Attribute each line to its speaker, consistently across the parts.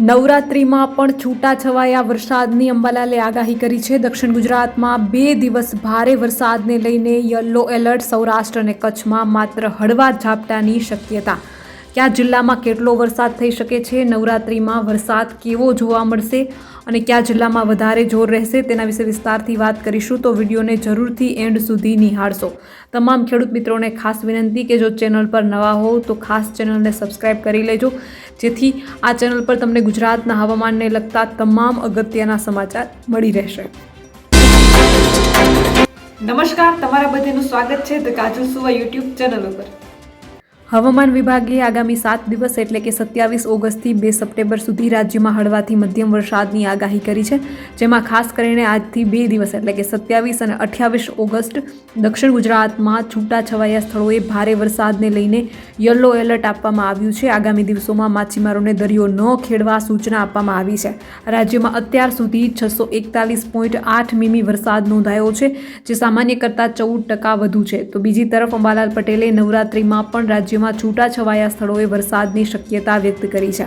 Speaker 1: નવરાત્રિમાં પણ છૂટાછવાયા વરસાદની અંબાલાલે આગાહી કરી છે. દક્ષિણ ગુજરાતમાં બે દિવસ ભારે વરસાદને લઈને યલો એલર્ટ સૌરાષ્ટ્ર અને કચ્છમાં માત્ર હળવા ઝાપટાની શક્યતા. કયા જિલ્લામાં કેટલો વરસાદ થઈ શકે છે? નવરાત્રિમાં વરસાદ કેવો જોવા મળશે? અને કયા જિલ્લામાં વધારે જોર રહેશે તેના વિશે વિસ્તારથી વાત કરીશું તો વિડીયોને જરૂરથી એન્ડ સુધી નિહાળશો. તમામ ખેડૂત મિત્રોને ખાસ વિનંતી કે જો ચેનલ પર નવા હો તો ખાસ ચેનલને સબસ્ક્રાઇબ કરી લેજો. જેથી આ ચેનલ પર તમને ગુજરાતના હવામાનને લગતા તમામ અગત્યના સમાચાર મળી રહેશે. નમસ્કાર, તમારા બધાનું સ્વાગત છે ધ કાજુ સુવા યુટ્યુબ ચેનલ ઉપર. હવામાન વિભાગે આગામી સાત દિવસ એટલે કે સત્યાવીસ ઓગસ્ટથી બે સપ્ટેમ્બર સુધી રાજ્યમાં હળવાથી મધ્યમ વરસાદની આગાહી કરી છે. જેમાં ખાસ કરીને આજથી બે દિવસ એટલે કે સત્યાવીસ અને અઠ્યાવીસ ઓગસ્ટ દક્ષિણ ગુજરાતમાં છૂટાછવાયા સ્થળોએ ભારે વરસાદને લઈને યલો એલર્ટ આપવામાં આવ્યું છે. આગામી દિવસોમાં માછીમારોને દરિયો ન ખેડવા સૂચના આપવામાં આવી છે. રાજ્યમાં અત્યાર સુધી છસો એકતાલીસ પોઈન્ટ આઠ મીમી વરસાદ નોંધાયો છે, જે સામાન્ય કરતાં ચૌદ ટકા વધુ છે. તો બીજી તરફ અંબાલાલ પટેલે નવરાત્રિમાં પણ રાજ્યમાં છૂટાછવાયા સ્થળોએ વરસાદની શક્યતા વ્યક્ત કરી છે.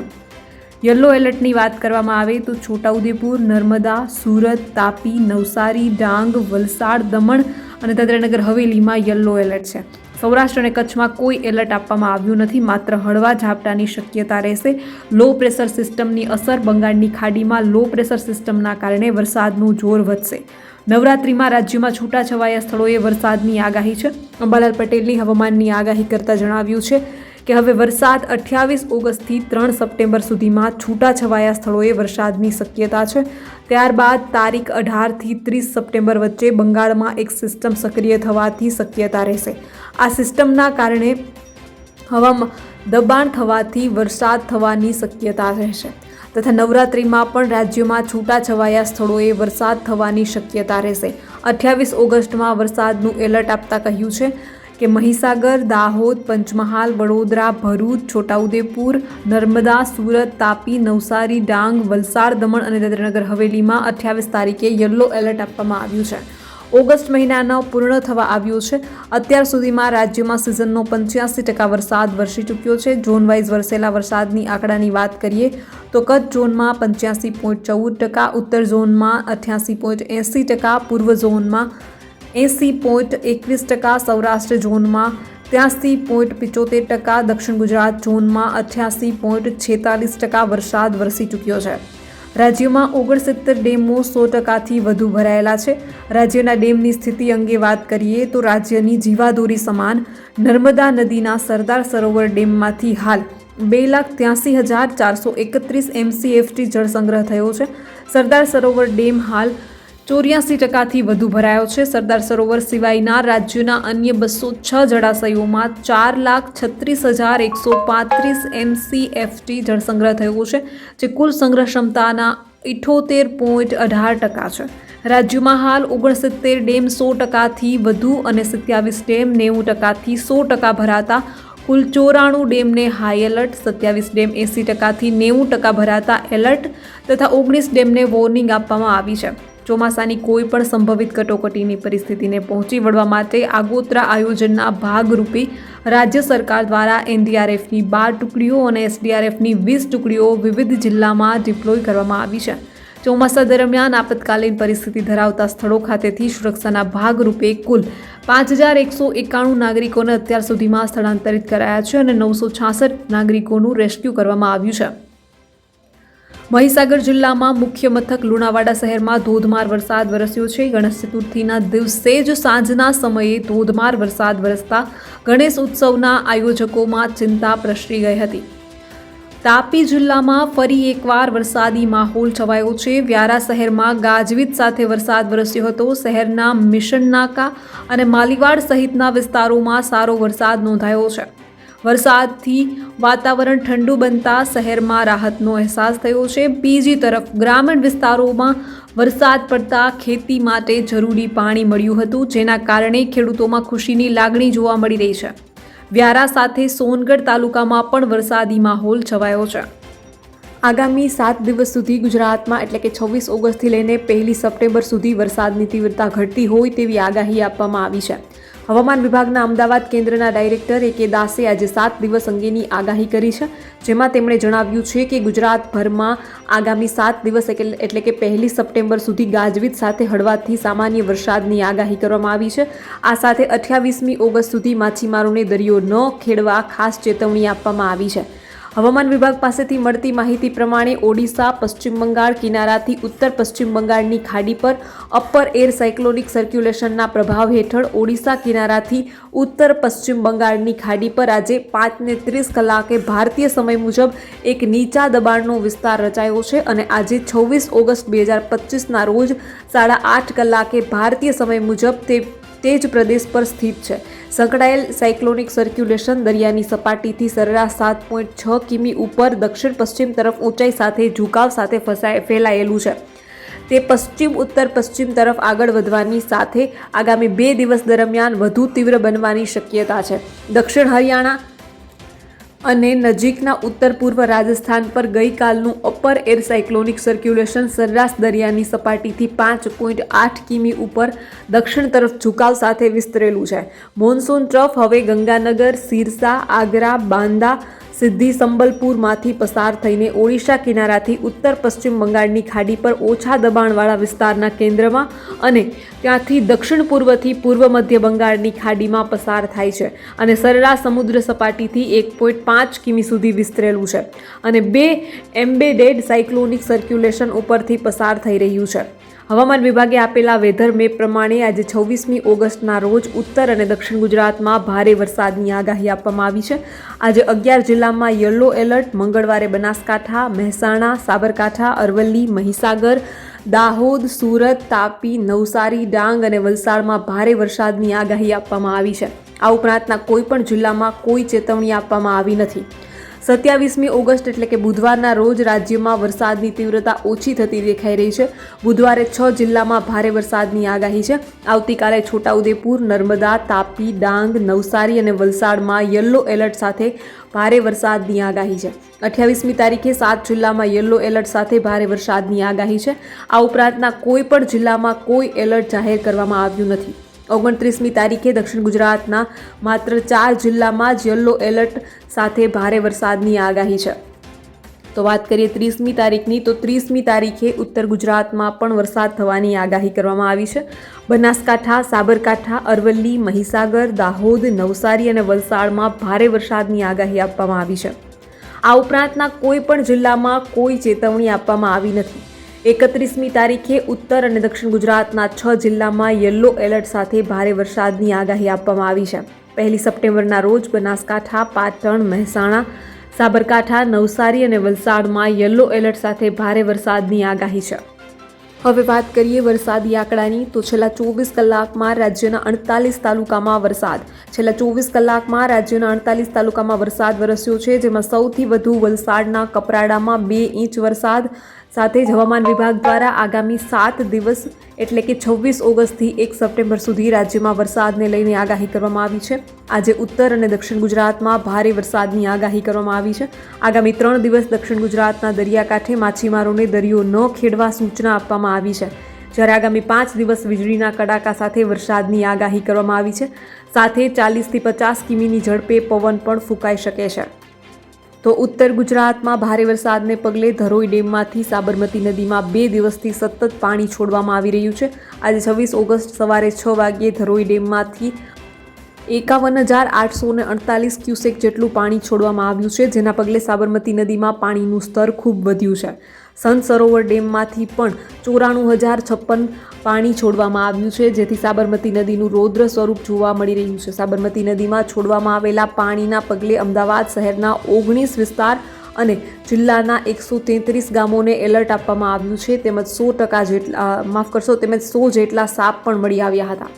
Speaker 1: યલો એલર્ટની વાત કરવામાં આવે તો છોટાઉદેપુર, નર્મદા, સુરત, તાપી, નવસારી, ડાંગ, વલસાડ, દમણ અને દાદરાનગર હવેલીમાં યલો એલર્ટ છે. સૌરાષ્ટ્ર અને કચ્છમાં કોઈ એલર્ટ આપવામાં આવ્યું નથી. માત્ર હળવા ઝાપટાની શક્યતા રહેશે. લો પ્રેશર સિસ્ટમની અસર બંગાળની ખાડીમાં લો પ્રેશર સિસ્ટમના કારણે વરસાદનું જોર વધશે. નવરાત્રિમાં રાજ્યમાં છૂટાછવાયા સ્થળોએ વરસાદની આગાહી છે. અંબાલાલ પટેલની હવામાનની આગાહી કરતાં જણાવ્યું છે કે હવે વરસાદ અઠ્યાવીસ ઓગસ્ટથી ત્રણ સપ્ટેમ્બર સુધીમાં છૂટાછવાયા સ્થળોએ વરસાદની શક્યતા છે. ત્યારબાદ તારીખ અઢારથી ત્રીસ સપ્ટેમ્બર વચ્ચે બંગાળમાં એક સિસ્ટમ સક્રિય થવાથી શક્યતા રહેશે. આ સિસ્ટમના કારણે હવામાં દબાણ થવાથી વરસાદ થવાની શક્યતા રહેશે તથા નવરાત્રિમાં પણ રાજ્યમાં છૂટાછવાયા સ્થળોએ વરસાદ થવાની શક્યતા રહેશે. અઠ્યાવીસ ઓગસ્ટમાં વરસાદનું એલર્ટ આપતા કહ્યું છે. કે મહીસાગર, દાહોદ, પંચમહાલ, વડોદરા, ભરૂચ, છોટાઉદેપુર, નર્મદા, સુરત, તાપી, નવસારી, ડાંગ, વલસાડ, દમણ અને દાદરાનગર હવેલીમાં અઠ્યાવીસ તારીખે યલો એલર્ટ આપવામાં આવ્યું છે. ઓગસ્ટ મહિનાનો પૂર્ણ થવા આવ્યો છે. અત્યાર સુધીમાં રાજ્યમાં સિઝનનો પંચ્યાસી ટકા વરસાદ વરસી ચૂક્યો છે. ઝોન વાઇઝ વરસેલા વરસાદની આંકડાની વાત કરીએ તો કચ્છ ઝોનમાં પંચ્યાસી પોઈન્ટ ચૌદ ટકા, ઉત્તર ઝોનમાં અઠ્યાસી પોઈન્ટ એંસી ટકા, પૂર્વ ઝોનમાં એંસી પોઈન્ટ એકવીસ ટકા સૌરાષ્ટ્ર ઝોનમાં, ત્યાંસી પોઈન્ટ પિચોતેર ટકા દક્ષિણ ગુજરાત ઝોનમાં, અઠ્યાસી પોઈન્ટ છેતાલીસ ટકા વરસાદ વરસી ચૂક્યો છે. રાજ્યમાં ઓગણસિત્તેર ડેમો સો ટકાથી વધુ ભરાયેલા છે. રાજ્યના ડેમની સ્થિતિ અંગે વાત કરીએ તો રાજ્યની જીવાદોરી સમાન નર્મદા નદીના સરદાર સરોવર ડેમમાંથી હાલ બે લાખ ત્યાંસી હજાર ચારસો એકત્રીસ એમસીએફટી જળસંગ્રહ થયો છે. સરદાર સરોવર ડેમ હાલ ચોર્યાસી ટકાથી વધુ ભરાયો છે. સરદાર સરોવર સિવાયના રાજ્યના અન્ય બસો છ જળાશયોમાં ચાર લાખ છત્રીસ હજાર એકસો પાંત્રીસ એમસીએફટી જળસંગ્રહ થયો છે, જે કુલ સંગ્રહ ક્ષમતાના ઇઠોતેર પોઈન્ટ અઢાર ટકા છે. રાજ્યમાં હાલ ઓગણસિત્તેર ડેમ સો ટકાથી વધુ અને સત્યાવીસ ડેમ નેવું ટકાથી સો ટકા ભરાતા. કુલ ચોરાણું ડેમને હાઈ એલર્ટ, સત્યાવીસ ડેમ એંસી ટકાથી નેવું ટકા ભરાતા એલર્ટ તથા ઓગણીસ ડેમને વોર્નિંગ આપવામાં આવી છે. ચોમાસાની કોઈ પણ સંભવિત કટોકટીની પરિસ્થિતિને પહોંચી વળવા માટે આગોતરા આયોજનના ભાગરૂપે રાજ્ય સરકાર દ્વારા એનડીઆરએફની બાર ટુકડીઓ અને એસડીઆરએફની વીસ ટુકડીઓ વિવિધ જિલ્લામાં ડિપ્લોય કરવામાં આવી છે. ચોમાસા દરમિયાન આપતકાલીન પરિસ્થિતિ ધરાવતા સ્થળો ખાતેથી સુરક્ષાના ભાગરૂપે કુલ પાંચ હજાર એકસો એકાણું નાગરિકોને અત્યાર સુધીમાં સ્થળાંતરિત કરાયા છે અને નવસો છાસઠ નાગરિકોનું રેસ્ક્યુ કરવામાં આવ્યું છે. મહીસાગર જિલ્લામાં મુખ્ય મથક લુણાવાડા શહેરમાં ધોધમાર વરસાદ વરસ્યો છે. ગણેશ ચતુર્થીના દિવસે જ સાંજના સમયે ધોધમાર વરસાદ વરસતા ગણેશ ઉત્સવના આયોજકોમાં ચિંતા પ્રસરી ગઈ હતી. તાપી જિલ્લામાં ફરી એકવાર વરસાદી માહોલ છવાયો છે. વ્યારા શહેરમાં ગાજવીજ સાથે વરસાદ વરસ્યો હતો. શહેરના મિશન નાકા અને માલીવાડ સહિતના વિસ્તારોમાં સારો વરસાદ નોંધાયો છે. વરસાદથી વાતાવરણ ઠંડુ બનતા શહેરમાં રાહતનો અહેસાસ થયો છે. બીજી તરફ ગ્રામીણ વિસ્તારોમાં વરસાદ પડતા ખેતી માટે જરૂરી પાણી મળ્યું હતું, જેના કારણે ખેડૂતોમાં ખુશીની લાગણી જોવા મળી રહી છે. વ્યારા સાથે સોનગઢ તાલુકામાં પણ વરસાદી માહોલ છવાયો છે. આગામી સાત દિવસ સુધી ગુજરાતમાં, એટલે કે છવ્વીસ ઓગસ્ટથી લઈને પહેલી સપ્ટેમ્બર સુધી વરસાદની તીવ્રતા ઘટતી હોય તેવી આગાહી આપવામાં આવી છે. હવામાન વિભાગના અમદાવાદ કેન્દ્રના ડાયરેક્ટર એ કે દાસે આજે સાત દિવસ અંગેની આગાહી કરી છે, જેમાં તેમણે જણાવ્યું છે કે ગુજરાતભરમાં આગામી સાત દિવસ એટલે કે પહેલી સપ્ટેમ્બર સુધી ગાજવીજ સાથે હળવાથી સામાન્ય વરસાદની આગાહી કરવામાં આવી છે. આ સાથે અઠ્યાવીસમી ઓગસ્ટ સુધી માછીમારોને દરિયો ન ખેડવા ખાસ ચેતવણી આપવામાં આવી છે. હવામાન વિભાગ પાસેથી મળતી માહિતી પ્રમાણે ઓડિશા, પશ્ચિમ બંગાળ કિનારાથી ઉત્તર પશ્ચિમ બંગાળની ખાડી પર અપર એર સાયક્લોનિક સર્ક્યુલેશનના પ્રભાવ હેઠળ ઓડિશા કિનારાથી ઉત્તર પશ્ચિમ બંગાળની ખાડી પર આજે પાંચને ત્રીસ કલાકે ભારતીય સમય મુજબ એક નીચા દબાણનો વિસ્તાર રચાયો છે અને આજે છવ્વીસ ઓગસ્ટ બે હજાર પચીસના રોજ સાડા આઠ કલાકે ભારતીય સમય મુજબ તે તે જ પ્રદેશ પર સ્થિત છે. સંકળાયેલ સાયક્લોનિક સર્ક્યુલેશન દરિયાની સપાટીથી સરેરાશ સાત પોઈન્ટ છ કિમી ઉપર દક્ષિણ પશ્ચિમ તરફ ઊંચાઈ સાથે ઝુકાવ સાથે ફસાય, ફેલાયેલું છે. તે પશ્ચિમ ઉત્તર પશ્ચિમ તરફ આગળ વધવાની સાથે આગામી બે દિવસ દરમિયાન વધુ તીવ્ર બનવાની શક્યતા છે. દક્ષિણ હરિયાણા અને નજીકના ઉત્તર પૂર્વ રાજસ્થાન પર ગઈકાલનું અપર એર સાયક્લોનિક સર્ક્યુલેશન સરેરાશ દરિયાની સપાટીથી પાંચ પોઈન્ટ આઠ કિમી ઉપર દક્ષિણ તરફ ઝુકાવ સાથે વિસ્તરેલું છે. મોન્સૂન ટ્રફ હવે ગંગાનગર, સિરસા, આગ્રા, બાંદા સિદ્ધી સંબલપુરમાંથી પસાર થઈને ઓડિશા કિનારાથી ઉત્તર પશ્ચિમ બંગાળની ખાડી પર ઓછા દબાણવાળા વિસ્તારના કેન્દ્રમાં અને ત્યાંથી દક્ષિણ પૂર્વથી પૂર્વ મધ્ય બંગાળની ખાડીમાં પસાર થાય છે અને સરેરાશ સમુદ્ર સપાટીથી એક પોઈન્ટ પાંચ કિમી સુધી વિસ્તરેલું છે અને બે એમ્બેડેડ સાયક્લોનિક સર્ક્યુલેશન ઉપરથી પસાર થઈ રહ્યું છે. હવામાન વિભાગે આપેલા વેધર મેપ પ્રમાણે આજે છવ્વીસમી ઓગસ્ટના રોજ ઉત્તર અને દક્ષિણ ગુજરાતમાં ભારે વરસાદની આગાહી આપવામાં આવી છે. આજે અગિયાર જિલ્લામાં યલો એલર્ટ, મંગળવારે બનાસકાંઠા, મહેસાણા, સાબરકાંઠા, અરવલ્લી, મહીસાગર, દાહોદ, સુરત, તાપી, નવસારી, ડાંગ અને વલસાડમાં ભારે વરસાદની આગાહી આપવામાં આવી છે. આ ઉપરાંતના કોઈપણ જિલ્લામાં કોઈ ચેતવણી આપવામાં આવી નથી. સત્યાવીસમી ઓગસ્ટ એટલે કે બુધવારના રોજ રાજ્યમાં વરસાદની તીવ્રતા ઓછી થતી દેખાઈ રહી છે. બુધવારે છ જિલ્લામાં ભારે વરસાદની આગાહી છે. આવતીકાલે છોટાઉદેપુર, નર્મદા, તાપી, ડાંગ, નવસારી અને વલસાડમાં યલો એલર્ટ સાથે ભારે વરસાદની આગાહી છે. અઠ્યાવીસમી તારીખે સાત જિલ્લામાં યલો એલર્ટ સાથે ભારે વરસાદની આગાહી છે. આ ઉપરાંતના કોઈ પણ જિલ્લામાં કોઈ એલર્ટ જાહેર કરવામાં આવ્યું નથી. ઓગણત્રીસમી તારીખે દક્ષિણ ગુજરાતના માત્ર ચાર જિલ્લામાં જ યલો એલર્ટ સાથે ભારે વરસાદની આગાહી છે. તો વાત કરીએ ત્રીસમી તારીખની, તો ત્રીસમી તારીખે ઉત્તર ગુજરાતમાં પણ વરસાદ થવાની આગાહી કરવામાં આવી છે. બનાસકાંઠા, સાબરકાંઠા, અરવલ્લી, મહીસાગર, દાહોદ, નવસારી અને વલસાડમાં ભારે વરસાદની આગાહી આપવામાં આવી છે. આ ઉપરાંતના કોઈ પણ જિલ્લામાં કોઈ ચેતવણી આપવામાં આવી નથી. એકત્રીસમી તારીખે ઉત્તર અને દક્ષિણ ગુજરાતના છ જિલ્લામાં યલો એલર્ટ સાથે ભારે વરસાદની આગાહી આપવામાં આવી છે. પહેલી સપ્ટેમ્બરના રોજ બનાસકાંઠા, પાટણ, મહેસાણા, સાબરકાંઠા, નવસારી અને વલસાડમાં યલો એલર્ટ સાથે ભારે વરસાદની આગાહી છે. હવે વાત કરીએ વરસાદી આંકડાની, તો છેલ્લા ચોવીસ કલાકમાં રાજ્યના અડતાલીસ તાલુકામાં વરસાદ. છેલ્લા ચોવીસ કલાકમાં રાજ્યના અડતાલીસ તાલુકામાં વરસાદ વરસ્યો છે, જેમાં સૌથી વધુ વલસાડના કપરાડામાં બે ઇંચ વરસાદ સાથે જ હવામાન વિભાગ દ્વારા આગામી સાત દિવસ, એટલે કે છવ્વીસ ઓગસ્ટથી એક સપ્ટેમ્બર સુધી રાજ્યમાં વરસાદને લઈને આગાહી કરવામાં આવી છે. આજે ઉત્તર અને દક્ષિણ ગુજરાતમાં ભારે વરસાદની આગાહી કરવામાં આવી છે. આગામી ત્રણ દિવસ દક્ષિણ ગુજરાતના દરિયાકાંઠે માછીમારોને દરિયો ન ખેડવા સૂચના આપવામાં આવી છે. જ્યારે આગામી પાંચ દિવસ વીજળીના કડાકા સાથે વરસાદની આગાહી કરવામાં આવી છે. સાથે ચાલીસથી પચાસ કિમીની ઝડપે પવન પણ ફૂંકાઈ શકે છે. તો ઉત્તર ગુજરાતમાં ભારે વરસાદને પગલે ધરોઈ ડેમમાંથી સાબરમતી નદીમાં બે દિવસથી સતત પાણી છોડવામાં આવી રહ્યું છે. આજે છવ્વીસ ઓગસ્ટ સવારે છ વાગ્યે ધરોઈ ડેમમાંથી એકાવન હજાર આઠસો ને અડતાલીસ ક્યુસેક જેટલું પાણી છોડવામાં આવ્યું છે, જેના પગલે સાબરમતી નદીમાં પાણીનું સ્તર ખૂબ વધ્યું છે. સંત સરોવર ડેમમાંથી પણ ચોરાણું હજાર છપ્પન પાણી છોડવામાં આવ્યું છે, જેથી સાબરમતી નદીનું રૌદ્ર સ્વરૂપ જોવા મળી રહ્યું છે. સાબરમતી નદીમાં છોડવામાં આવેલા પાણીના પગલે અમદાવાદ શહેરના ઓગણીસ વિસ્તાર અને જિલ્લાના એકસો તેત્રીસ ગામોને એલર્ટ આપવામાં આવ્યું છે. તેમજ સો ટકા જેટલા, માફ કરશો, તેમજ સો જેટલા સાપ પણ મળી આવ્યા હતા.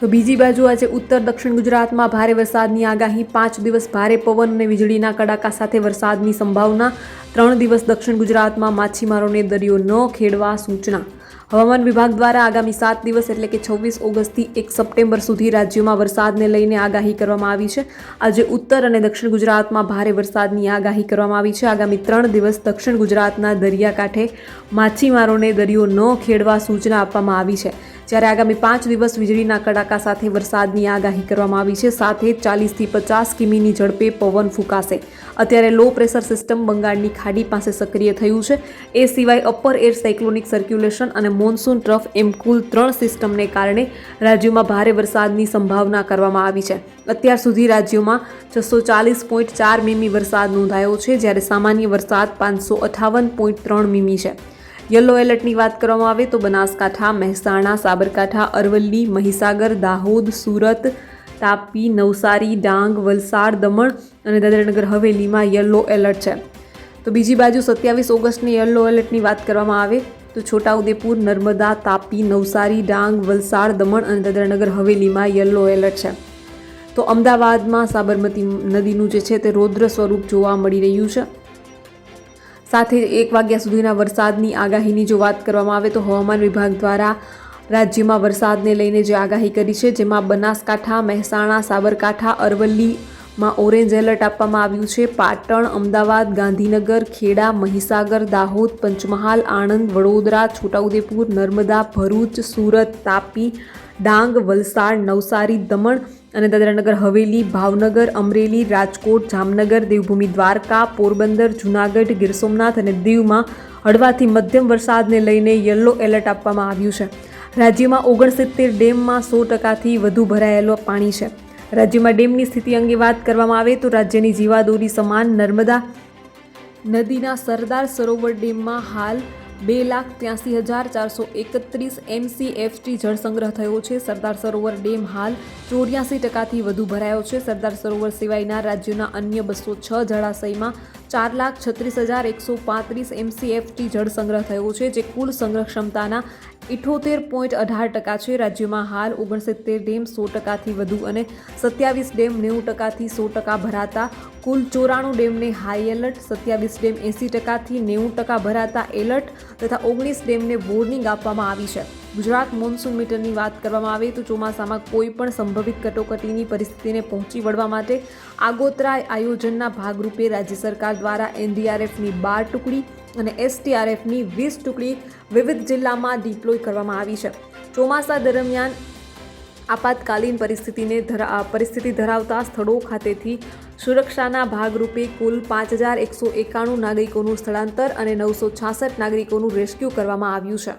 Speaker 1: તો બીજી બાજુ આજે ઉત્તર દક્ષિણ ગુજરાતમાં ભારે વરસાદની આગાહી. પાંચ દિવસ ભારે પવન અને વીજળીના કડાકા સાથે વરસાદની સંભાવના. ત્રણ દિવસ દક્ષિણ ગુજરાતમાં માછીમારોને દરિયો ન ખેડવા સૂચના. હવામાન વિભાગ દ્વારા આગામી સાત દિવસ એટલે કે છવ્વીસ ઓગસ્ટથી એક સપ્ટેમ્બર સુધી રાજ્યમાં વરસાદને લઈને આગાહી કરવામાં આવી છે. આજે ઉત્તર અને દક્ષિણ ગુજરાતમાં ભારે વરસાદની આગાહી કરવામાં આવી છે. આગામી ત્રણ દિવસ દક્ષિણ ગુજરાતના દરિયાકાંઠે માછીમારોને દરિયો ન ખેડવા સૂચના આપવામાં આવી છે. જ્યારે આગામી પાંચ દિવસ વીજળીના કડાકા સાથે વરસાદની આગાહી કરવામાં આવી છે. સાથે ચાલીસથી પચાસ કિમીની ઝડપે પવન ફૂંકાશે. અત્યારે લો પ્રેશર સિસ્ટમ બંગાળની ખાડી પાસે સક્રિય થયું છે. એ સિવાય અપર એર સાયક્લોનિક સર્ક્યુલેશન અને મોન્સૂન ટ્રફ એમ કુલ ત્રણ સિસ્ટમને કારણે રાજ્યમાં ભારે વરસાદની સંભાવના કરવામાં આવી છે. અત્યાર સુધી રાજ્યોમાં છસો ચાલીસ પોઈન્ટ ચાર મીમી વરસાદ નોંધાયો છે, જ્યારે સામાન્ય વરસાદ પાંચસો અઠાવન પોઈન્ટ ત્રણ મીમી છે. યલો એલર્ટની વાત કરવામાં આવે તો બનાસકાંઠા, મહેસાણા, સાબરકાંઠા, અરવલ્લી, મહીસાગર, દાહોદ, સુરત, તાપી, નવસારી, ડાંગ, વલસાડ, દમણ અને દાદરાનગર હવેલીમાં યલો એલર્ટ છે. તો બીજી બાજુ સત્યાવીસ ઓગસ્ટની યલો એલર્ટની વાત કરવામાં આવે તો છોટાઉદેપુર, નર્મદા, તાપી, નવસારી, ડાંગ, વલસાડ, દમણ અને દાદરાનગર હવેલીમાં યલો એલર્ટ છે. તો અમદાવાદમાં સાબરમતી નદીનું જે છે તે રૌદ્ર સ્વરૂપ જોવા મળી રહ્યું છે. સાથે એક વાગ્યા સુધીના વરસાદની આગાહીની જો વાત કરવામાં આવે તો હવામાન વિભાગ દ્વારા રાજ્યમાં વરસાદને લઈને જે આગાહી કરી છે, જેમાં બનાસકાંઠા, મહેસાણા, સાબરકાંઠા અરવલ્લીમાં ઓરેન્જ એલર્ટ આપવામાં આવ્યું છે. પાટણ, અમદાવાદ, ગાંધીનગર, ખેડા, મહીસાગર, દાહોદ, પંચમહાલ, આણંદ, વડોદરા, છોટાઉદેપુર, નર્મદા, ભરૂચ, સુરત, તાપી, ડાંગ, વલસાડ, નવસારી, દમણ અને દાદરાનગર, હવેલી, ભાવનગર, અમરેલી, રાજકોટ, જામનગર, દેવભૂમિ, દ્વારકા, પોરબંદર, જૂનાગઢ, ગીર સોમનાથ અને દીવમાં હળવાથી મધ્યમ વરસાદને લઈને યલો એલર્ટ આપવામાં આવ્યું છે. રાજ્યમાં ઓગણસિત્તેર ડેમમાં સો ટકાથી વધુ ભરાયેલો પાણી છે. રાજ્યમાં ડેમની સ્થિતિ અંગે વાત કરવામાં આવે તો રાજ્યની જીવાદોરી સમાન નર્મદા નદીના સરદાર સરોવર ડેમમાં હાલ બે લાખ ત્યાંસી હજાર ચારસો એકત્રીસ એમસીએફટી જળસંગ્રહ થયો છે. સરદાર સરોવર ડેમ હાલ ચોર્યાસી ટકાથી વધુ ભરાયો છે. સરદાર સરોવર સિવાયના રાજ્યોના અન્ય બસો છ જળાશયમાં ચાર લાખ છત્રીસ હજાર એકસો પાંત્રીસ એમસીએફટી જળ સંગ્રહ થયો છે, જે કુલ સંગ્રહ ક્ષમતાના ઇઠોતેર પોઈન્ટ અઢાર ટકા છે. રાજ્યમાં હાલ ઓગણસિત્તેર ડેમ સો ટકાથી વધુ અને સત્યાવીસ ડેમ નેવું ટકાથી સો ટકા ભરાતા. કુલ ચોરાણું ડેમને હાઈ એલર્ટ, સત્યાવીસ ડેમ એંસી ટકાથી નેવું ટકા ભરાતા એલર્ટ તથા ઓગણીસ ડેમને વોર્નિંગ આપવામાં આવી છે. ગુજરાત મોન્સૂન મીટરની વાત કરવામાં આવે તો ચોમાસામાં કોઈ પણ સંભવિત કટોકટીની પરિસ્થિતિને પહોંચી વળવા માટે આગોતરા આયોજનના ભાગરૂપે રાજ્ય સરકાર દ્વારા એનડીઆરએફની બાર ટુકડી અને એસટીઆરએફની વીસ ટુકડી વિવિધ જિલ્લામાં ડિપ્લોય કરવામાં આવી છે. ચોમાસા દરમિયાન આપાતકાલીન પરિસ્થિતિને ધરા પરિસ્થિતિ ધરાવતા સ્થળો ખાતેથી સુરક્ષાના ભાગરૂપે કુલ પાંચ હજાર એકસો એકાણું નાગરિકોનું સ્થળાંતર અને નવસો છાસઠ નાગરિકોનું રેસ્ક્યુ કરવામાં આવ્યું છે.